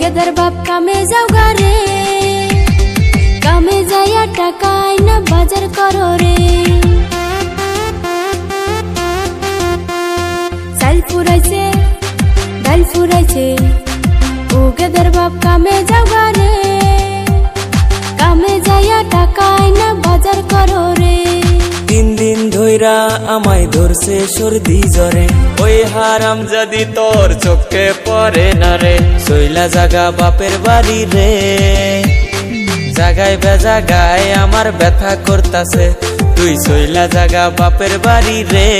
Gather বাপ কামে যাও গারে কামে যাইয়া টাকায় না বাজার করো রে। চাল ফুরাইছে, ডাল ফুরাইছে। ও গেদার বাপ কামে যাও গারে কামে যাইয়া টাকায় না বাজার করো রে। তিন দিন ধইরা আমায় ধরছে সর্দি জ্বরে। ওই হারাম যদি তোর চোখে পড়ে না রে? শৈলা জাগা বাপের বাড়ি রে। জাগায় বেজা গায়ে আমার ব্যথা করতাছে। তুই শৈলা জাগা বাপের বাড়ি রে।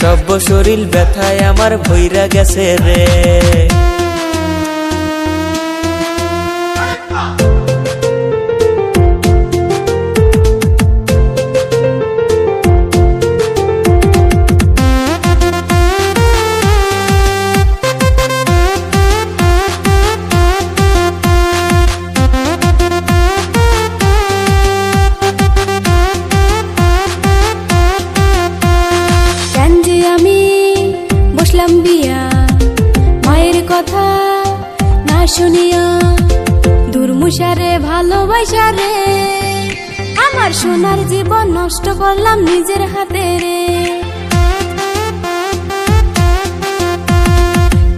সব শরীর ব্যথায় আমার ভৈরা গেছে রে। বসলাম বিয়া মায়ের কথা না শুনিয়া দুর্মুষারে ভালোবাসা রে। আমার সোনার জীবন নষ্ট করলাম নিজের হাতে রে।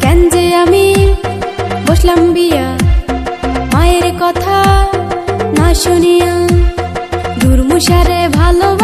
কেন যে আমি বসলাম বিয়া? মায়ের কথা না শুনিয়া দুর্মুষারে ভালোবাসা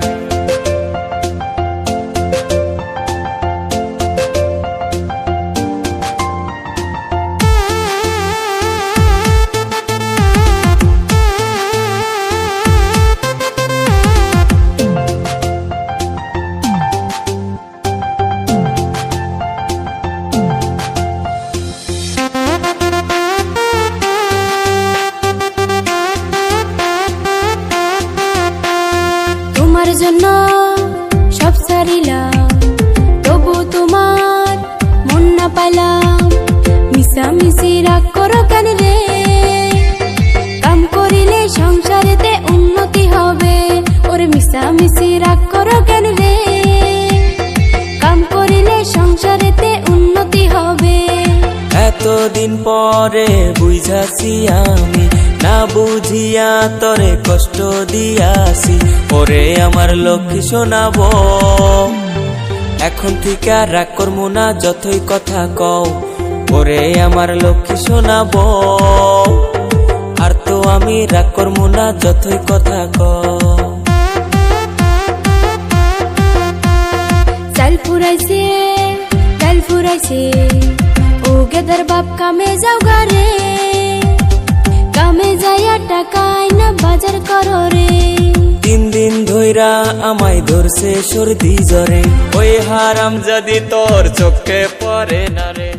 জন্য সব সারিলাম। তবু তোমার মন না মিশামিশি রাগ এতদিন পরে বুঝাছি আমি। না বুঝিয়া তরে কষ্ট দিয়াছি। ওরে আমার লক্ষ্মী শোনাব। এখন থেকে রাগ করব না, যতই কথা কও। ওরে আমার লক্ষ্মী শোনাব। আর তো আমি রাগ করব না, যতই কথা কও। চাল ফুরাইছে চাল ফুরাইছে। ও গেদার বাপ কামে যাও গারে কামে যাইয়া টাকায় না বাজার করো রে। তিন দিন ধইরা আমায় ধরছে সর্দি জ্বরে। ওই হারাম যদি তোর চোখে পরে না রে।